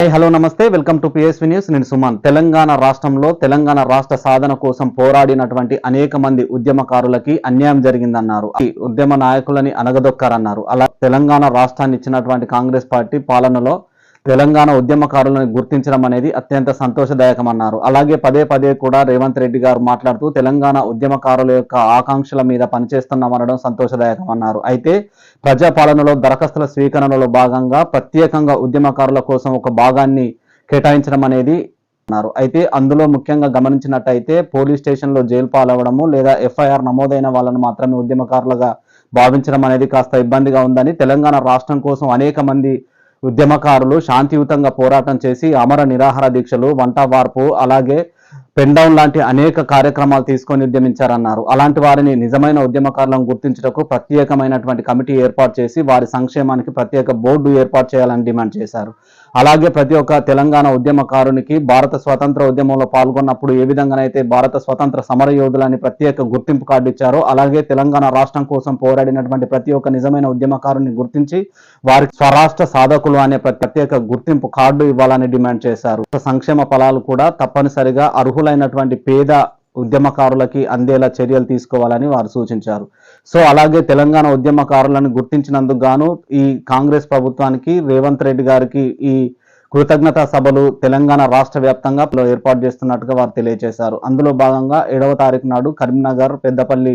Hi hello namaste. Welcome to PSV news. నేను సుమన్. తెలంగాణ రాష్ట్రంలో తెలంగాణ రాష్ట్ర సాధన కోసం పోరాడినటువంటి అనేక మంది ఉద్యమకారులకి అన్యాయం జరిగిందన్నారు. ఉద్యమ నాయకులని అనగదొక్కారన్నారు. అలా తెలంగాణ రాష్ట్రాన్ని ఇచ్చినటువంటి కాంగ్రెస్ పార్టీ పాలనలో తెలంగాణ ఉద్యమకారులను గుర్తించడం అనేది అత్యంత సంతోషదాయకమన్నారు. అలాగే పదే పదే కూడా రేవంత్ రెడ్డి గారు మాట్లాడుతూ తెలంగాణ ఉద్యమకారుల యొక్క ఆకాంక్షల మీద పనిచేస్తున్నామనడం సంతోషదాయకమన్నారు. అయితే ప్రజాపాలనలో దరఖాస్తుల స్వీకరణలో భాగంగా ప్రత్యేకంగా ఉద్యమకారుల కోసం ఒక భాగాన్ని కేటాయించడం అనేది అన్నారు. అయితే అందులో ముఖ్యంగా గమనించినట్టయితే పోలీస్ స్టేషన్లో జైలు పాలవడము లేదా ఎఫ్ఐఆర్ నమోదైన వాళ్ళను మాత్రమే ఉద్యమకారులుగా భావించడం అనేది కాస్త ఇబ్బందిగా ఉందని తెలంగాణ రాష్ట్రం కోసం అనేక మంది ఉద్యమకారులు శాంతియుతంగా పోరాటం చేసి అమర నిరాహార దీక్షలు వంట వార్పు అలాగే పెండౌన్ లాంటి అనేక కార్యక్రమాలు తీసుకొని ఉద్యమించారన్నారు. అలాంటి వారిని నిజమైన ఉద్యమకారులను గుర్తించటకు ప్రత్యేకమైనటువంటి కమిటీ ఏర్పాటు చేసి వారి సంక్షేమానికి ప్రత్యేక బోర్డు ఏర్పాటు చేయాలని డిమాండ్ చేశారు. అలాగే ప్రతి ఒక్క తెలంగాణ ఉద్యమకారునికి భారత స్వతంత్ర ఉద్యమంలో పాల్గొన్నప్పుడు ఏ విధంగానైతే భారత స్వతంత్ర సమర యోధులని ప్రత్యేక గుర్తింపు కార్డు ఇచ్చారో అలాగే తెలంగాణ రాష్ట్రం కోసం పోరాడినటువంటి ప్రతి ఒక్క నిజమైన ఉద్యమకారుని గుర్తించి వారికి స్వరాష్ట్ర సాధకులు అనే ప్రత్యేక గుర్తింపు కార్డు ఇవ్వాలని డిమాండ్ చేశారు. సంక్షేమ ఫలాలు కూడా తప్పనిసరిగా అర్హులైనటువంటి పేద ఉద్యమకారులకి అందేలా చర్యలు తీసుకోవాలని వారు సూచించారు. సో అలాగే తెలంగాణ ఉద్యమకారులను గుర్తించినందుకు గాను ఈ కాంగ్రెస్ ప్రభుత్వానికి రేవంత్ రెడ్డి గారికి ఈ కృతజ్ఞతా సభలు తెలంగాణ రాష్ట్ర వ్యాప్తంగా ఏర్పాటు చేస్తున్నట్టుగా వారు తెలియజేశారు. అందులో భాగంగా ఏడవ తారీఖు నాడు కరీంనగర్ పెద్దపల్లి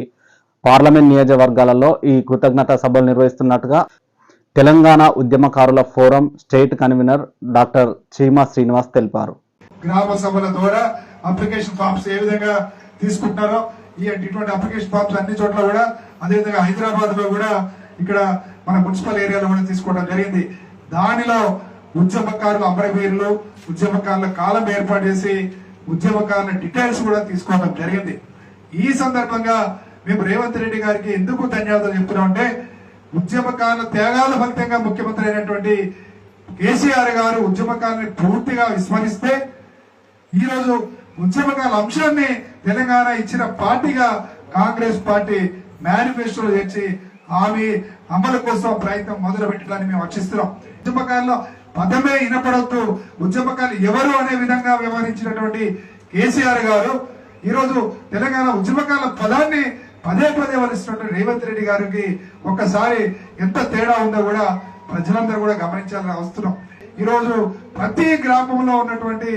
పార్లమెంట్ నియోజకవర్గాలలో ఈ కృతజ్ఞతా సభలు నిర్వహిస్తున్నట్టుగా తెలంగాణ ఉద్యమకారుల forum state convener doctor Cheema Srinivas తెలిపారు. గ్రామ సభల ద్వారా అప్లికేషన్ ఫామ్స్ ఏ విధంగా తీసుకుంటారో ఈ ఇటువంటి అప్లికేషన్ ఫామ్స్ అన్ని చోట్ల కూడా అదేవిధంగా హైదరాబాద్లో కూడా ఇక్కడ మన మున్సిపల్ ఏరియాలో కూడా తీసుకోవడం జరిగింది. దానిలో ఉద్యమకారులు అమరవీరులు ఉద్యమకారుల కాలం ఏర్పాటు చేసి ఉద్యమకారుల డీటెయిల్స్ కూడా తీసుకోవడం జరిగింది. ఈ సందర్భంగా మేము రేవంత్ రెడ్డి గారికి ఎందుకు ధన్యవాదాలు చెప్తున్నాం అంటే ఉద్యమకారుల త్యాగాల ఫలితంగా ముఖ్యమంత్రి అయినటువంటి కేసీఆర్ గారు ఉద్యమకారుని పూర్తిగా విస్మరిస్తే ఈ రోజు ఉద్యమకాల అంశాన్ని తెలంగాణ ఇచ్చిన పార్టీగా కాంగ్రెస్ పార్టీ మేనిఫెస్టోలో చేర్చి హామీ అమలు కోసం ప్రయత్నం మొదలు పెట్టడానికి మేము వచ్చిస్తున్నాం ఉద్యమకాలలో పదమే వినపడవద్దు ఉద్యమకాలు ఎవరు అనే విధంగా వ్యవహరించినటువంటి కేసీఆర్ గారు ఈరోజు తెలంగాణ ఉద్యమకాల పదాన్ని పదే పదే వలిస్తున్నటువంటి రేవంత్ రెడ్డి గారికి ఒక్కసారి ఎంత తేడా ఉందో కూడా ప్రజలందరూ కూడా గమనించాలని వస్తున్నాం ఈరోజు ప్రతి గ్రామంలో ఉన్నటువంటి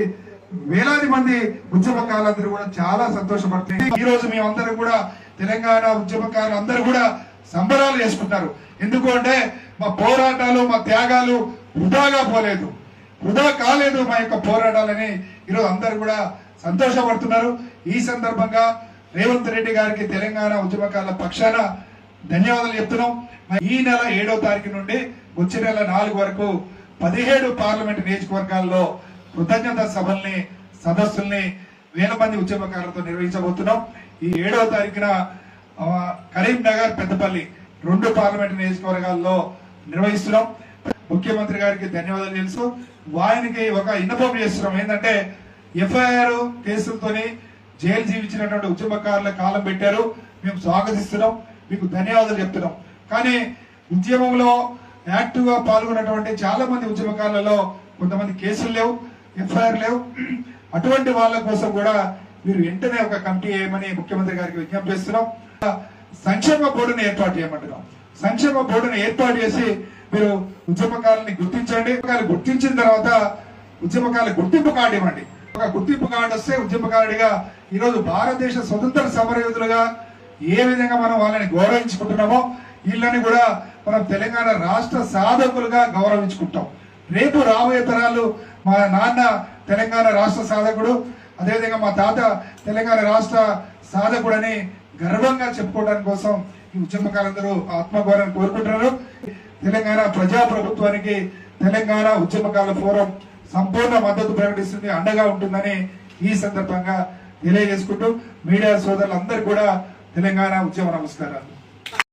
వేలాది మంది ఉద్యమకారులందరూ కూడా చాలా సంతోషపడుతుంది ఈ రోజు మేమందరూ కూడా తెలంగాణ ఉద్యమకారులు అందరూ కూడా సంబరాలు చేసుకుంటారు ఎందుకు అంటే మా పోరాటాలు మా త్యాగాలు వృధాగా పోలేదు. వృధా కాలేదు మా యొక్క పోరాటాలని ఈరోజు అందరూ కూడా సంతోషపడుతున్నారు. ఈ సందర్భంగా రేవంత్ రెడ్డి గారికి తెలంగాణ ఉద్యమకారుల పక్షాన ధన్యవాదాలు చెప్తున్నాం. ఈ నెల ఏడో తారీఖు నుండి వచ్చే నెల నాలుగు వరకు పదిహేడు పార్లమెంట్ నియోజకవర్గాల్లో కృతజ్ఞత సభల్ని సదస్సుల్ని వేల మంది ఉద్యమకారులతో నిర్వహించబోతున్నాం. ఈ ఏడవ తారీఖున కరీంనగర్ పెద్దపల్లి రెండు పార్లమెంట్ నియోజకవర్గాల్లో నిర్వహిస్తున్నాం. ముఖ్యమంత్రి గారికి ధన్యవాదాలు తెలుసు. వారికి ఒక ఇన్నపం చేస్తున్నాం. ఏంటంటే ఎఫ్ఐఆర్ కేసులతోని జైలు జీవించినటువంటి ఉద్యమకారుల కాలం పెట్టారు. మేము స్వాగతిస్తున్నాం. మీకు ధన్యవాదాలు చెప్తున్నాం. కానీ ఉద్యమంలో యాక్టివ్గా పాల్గొన్నటువంటి చాలా మంది ఉద్యమకారులలో కొంతమంది కేసులు లేవు. ఎఫ్ఐఆర్ లేవు. అటువంటి వాళ్ళ కోసం కూడా మీరు వెంటనే ఒక కమిటీ వేయమని ముఖ్యమంత్రి గారికి విజ్ఞప్తి చేస్తున్నాం. సంక్షేమ బోర్డుని ఏర్పాటు చేయమంటున్నాం. సంక్షేమ బోర్డుని ఏర్పాటు చేసి మీరు ఉద్యమకాలని గుర్తించండి. గుర్తించిన తర్వాత ఉద్యమకాల గుర్తింపు కార్డు ఇవ్వండి. ఒక గుర్తింపు కార్డు వస్తే ఉద్యమకారుడిగా ఈరోజు భారతదేశ స్వతంత్ర సమరయోధులుగా ఏ విధంగా మనం వాళ్ళని గౌరవించుకుంటున్నామో వీళ్ళని కూడా మనం తెలంగాణ రాష్ట్ర సాధకులుగా గౌరవించుకుంటాం. రేపు రాబోయే తరాలు మా నాన్న తెలంగాణ రాష్ట్ర సాధకుడు అదేవిధంగా మా తాత తెలంగాణ రాష్ట్ర సాధకుడని గర్వంగా చెప్పుకోవడం కోసం ఈ ఉద్యమకాలందరూ ఆత్మగౌరవం కోరుకుంటున్నారు. తెలంగాణ ప్రజా ప్రభుత్వానికి తెలంగాణ ఉద్యమకాల ఫోరం సంపూర్ణ మద్దతు ప్రకటిస్తుంది అండగా ఉంటుందని ఈ సందర్భంగా తెలియజేసుకుంటూ మీడియా సోదరులందరూ కూడా తెలంగాణ ఉద్యమ నమస్కారాలు.